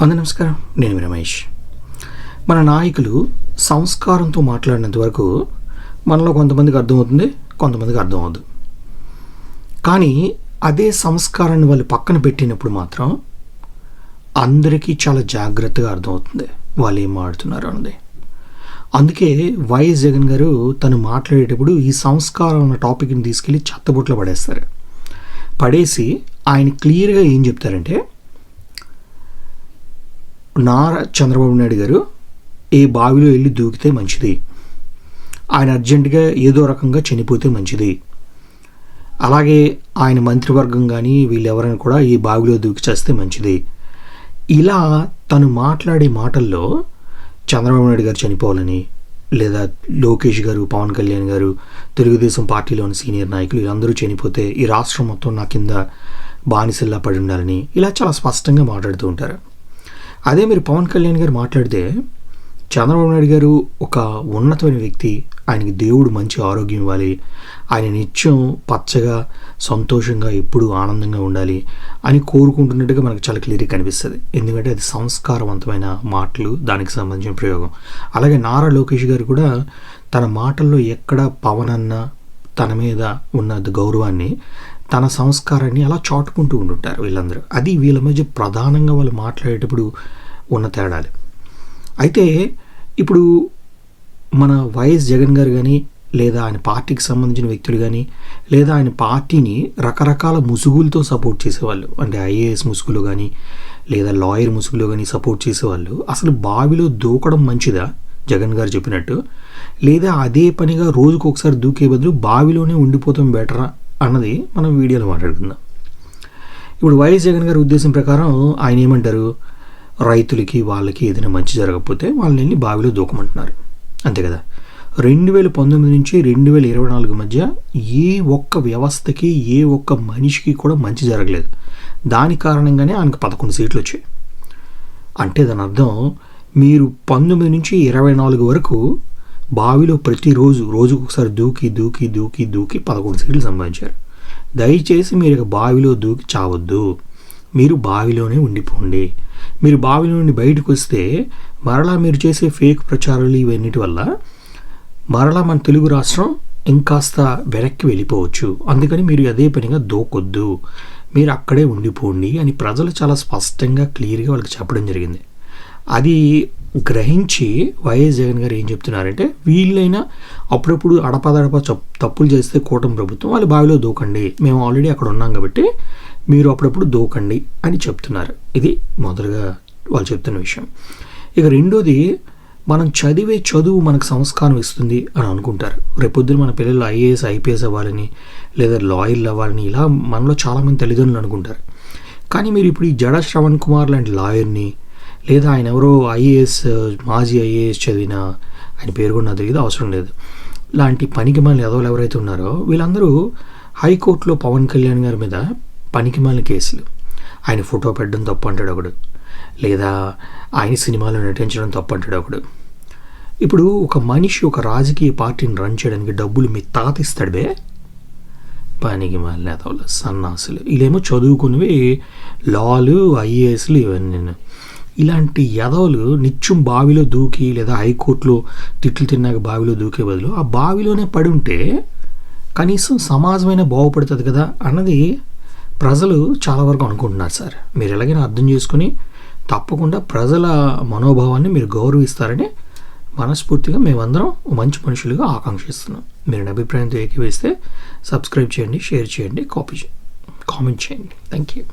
అందు నమస్కారం. నేను రమేష్. మన నాయకులు సంస్కారంతో మాట్లాడినంత వరకు మనలో కొంతమందికి అర్థమవుతుంది కొంతమందికి అర్థం కానీ అదే సంస్కారాన్ని వాళ్ళు పక్కన పెట్టినప్పుడు మాత్రం అందరికీ చాలా జాగ్రత్తగా అర్థమవుతుంది వాళ్ళు ఏం మాడుతున్నారు అన్నది. అందుకే వైఎస్ జగన్ గారు తను మాట్లాడేటప్పుడు ఈ సంస్కారం ఉన్న టాపిక్ని తీసుకెళ్ళి చెత్తబుట్లో పడేస్తారు. పడేసి ఆయన క్లియర్గా ఏం చెప్తారంటే నారా చంద్రబాబు నాయుడు గారు ఏ బావిలో వెళ్ళి దూకితే మంచిది. ఆయన అర్జెంటుగా ఏదో రకంగా చనిపోతే మంచిది. అలాగే ఆయన మంత్రివర్గం కానీ వీళ్ళెవరైనా కూడా ఈ బావిలో దూకి చేస్తే మంచిది. ఇలా తను మాట్లాడే మాటల్లో చంద్రబాబు నాయుడు గారు చనిపోవాలని లేదా లోకేష్ గారు పవన్ కళ్యాణ్ గారు తెలుగుదేశం పార్టీలోని సీనియర్ నాయకులు వీళ్ళందరూ చనిపోతే ఈ రాష్ట్రం మొత్తం నా కింద బానిసల్లా పడి ఉండాలని ఇలా చాలా స్పష్టంగా మాట్లాడుతూ ఉంటారు. అదే మీరు పవన్ కళ్యాణ్ గారు మాట్లాడితే చంద్రబాబు నాయుడు గారు ఒక ఉన్నతమైన వ్యక్తి. ఆయనకి దేవుడు మంచి ఆరోగ్యం ఇవ్వాలి. ఆయన నిత్యం పచ్చగా సంతోషంగా ఎప్పుడూ ఆనందంగా ఉండాలి అని కోరుకుంటున్నట్టుగా మనకు చాలా క్లియర్గా కనిపిస్తుంది. ఎందుకంటే అది సంస్కారవంతమైన మాటలు దానికి సంబంధించిన ప్రయోగం. అలాగే నారా లోకేష్ గారు కూడా తన మాటల్లో ఎక్కడ పవన్ అన్న తన మీద ఉన్న గౌరవాన్ని తన సంస్కారాన్ని అలా చాటుకుంటూ ఉంటుంటారు వీళ్ళందరూ. అది వీళ్ళ మధ్య ప్రధానంగా వాళ్ళు మాట్లాడేటప్పుడు ఉన్న తేడాలు. అయితే ఇప్పుడు మన వైఎస్ జగన్ గారు కానీ లేదా ఆయన పార్టీకి సంబంధించిన వ్యక్తులు కానీ లేదా ఆయన పార్టీని రకరకాల ముసుగులతో సపోర్ట్ చేసేవాళ్ళు. అంటే ఐఏఎస్ ముసుగులు కానీ లేదా లాయర్ ముసుగులు కానీ సపోర్ట్ చేసేవాళ్ళు. అసలు బావిలో దూకడం మంచిదా? జగన్ గారు చెప్పినట్టు. లేదా అదే పనిగా రోజుకు ఒకసారి దూకే బదులు బావిలోనే ఉండిపోతాం బెటరా? అన్నది మనం వీడియోలో మాట్లాడుకుందాం. ఇప్పుడు వైఎస్ జగన్ గారి ఉద్దేశం ప్రకారం ఆయన ఏమంటారు? రైతులకి వాళ్ళకి ఏదైనా మంచి జరగకపోతే వాళ్ళని వెళ్ళి బావిలో దూకమంటున్నారు. అంతే కదా? రెండు వేల పంతొమ్మిది నుంచి రెండు వేల ఇరవై నాలుగు మధ్య ఏ ఒక్క వ్యవస్థకి ఏ ఒక్క మనిషికి కూడా మంచి జరగలేదు. దాని కారణంగానే ఆయనకు పదకొండు సీట్లు వచ్చాయి. అంటే దాని అర్థం మీరు పంతొమ్మిది నుంచి ఇరవై నాలుగు వరకు బావిలో ప్రతిరోజు రోజుకు ఒకసారి దూకి దూకి దూకి దూకి పదకొండు సీట్లు సంపాదించారు. దయచేసి మీరు ఇక బావిలో దూకి చావద్దు. మీరు బావిలోనే ఉండిపోండి. మీరు బావిలో నుండి బయటకు వస్తే మరలా మీరు చేసే ఫేక్ ప్రచారాలు ఇవన్నిటి వల్ల మరలా మన తెలుగు రాష్ట్రం ఇంకాస్త వెనక్కి వెళ్ళిపోవచ్చు. అందుకని మీరు అదే పనిగా దూకొద్దు. మీరు అక్కడే ఉండిపోండి అని ప్రజలు చాలా స్పష్టంగా క్లియర్గా వాళ్ళకి చెప్పడం జరిగింది. అది గ్రహించి వైఎస్ జగన్ గారు ఏం చెప్తున్నారంటే వీళ్ళైనా అప్పుడప్పుడు అడపదడప తప్పులు చేస్తే కూటమి ప్రభుత్వం వాళ్ళు బావిలో దూకండి. మేము ఆల్రెడీ అక్కడ ఉన్నాం కాబట్టి మీరు అప్పుడప్పుడు దూకండి అని చెప్తున్నారు. ఇది మొదలుగా వాళ్ళు చెప్తున్న విషయం. ఇక రెండోది మనం చదివే చదువు మనకు సంస్కారం ఇస్తుంది అని అనుకుంటారు. రేపొద్దున మన పిల్లలు ఐఏఎస్ ఐపీఎస్ అవ్వాలని లేదా లాయర్లు అవ్వాలని ఇలా మనలో చాలామంది తల్లిదండ్రులు అనుకుంటారు. కానీ మీరు ఇప్పుడు ఈ జడ శ్రవణ్ కుమార్ లాంటి లాయర్ని లేదా ఆయన ఎవరో ఐఏఎస్ మాజీ ఐఏఎస్ చదివిన ఆయన పేరు కూడా నాకు తెలియదు అవసరం లేదు. లాంటి పనికి మళ్ళీ ఎదవలు ఎవరైతే ఉన్నారో వీళ్ళందరూ హైకోర్టులో పవన్ కళ్యాణ్ గారి మీద పనికి మళ్ళీ కేసులు. ఆయన ఫోటో పెట్టడం తప్పు అంటాడు ఒకడు. లేదా ఆయన సినిమాలో నటించడం తప్పు అంటాడు ఒకడు. ఇప్పుడు ఒక మనిషి ఒక రాజకీయ పార్టీని రన్ చేయడానికి డబ్బులు మీ తాత ఇస్తాడు బే. పనికి మళ్ళీ ఎదవలు సన్నాసులు. వీళ్ళేమో చదువుకున్నవి లాలు ఐఏఎస్లు ఇవన్నీ. ఇలాంటి యదవులు నిత్యం బావిలో దూకి లేదా హైకోర్టులో తిట్లు తిన్నాక బావిలో దూకే బదులు ఆ బావిలోనే పడి ఉంటే కనీసం సమాజమైన బాగుపడుతుంది కదా అన్నది ప్రజలు చాలా వరకు అనుకుంటున్నారు సార్. మీరు ఎలాగైనా అర్థం చేసుకుని తప్పకుండా ప్రజల మనోభావాన్ని మీరు గౌరవిస్తారని మనస్ఫూర్తిగా మేమందరం మంచి మనుషులుగా ఆకాంక్షిస్తున్నాం. మీరు నా అభిప్రాయంతో ఏకీవేస్తే సబ్స్క్రైబ్ చేయండి షేర్ చేయండి కాపీ కామెంట్ చేయండి. Thank you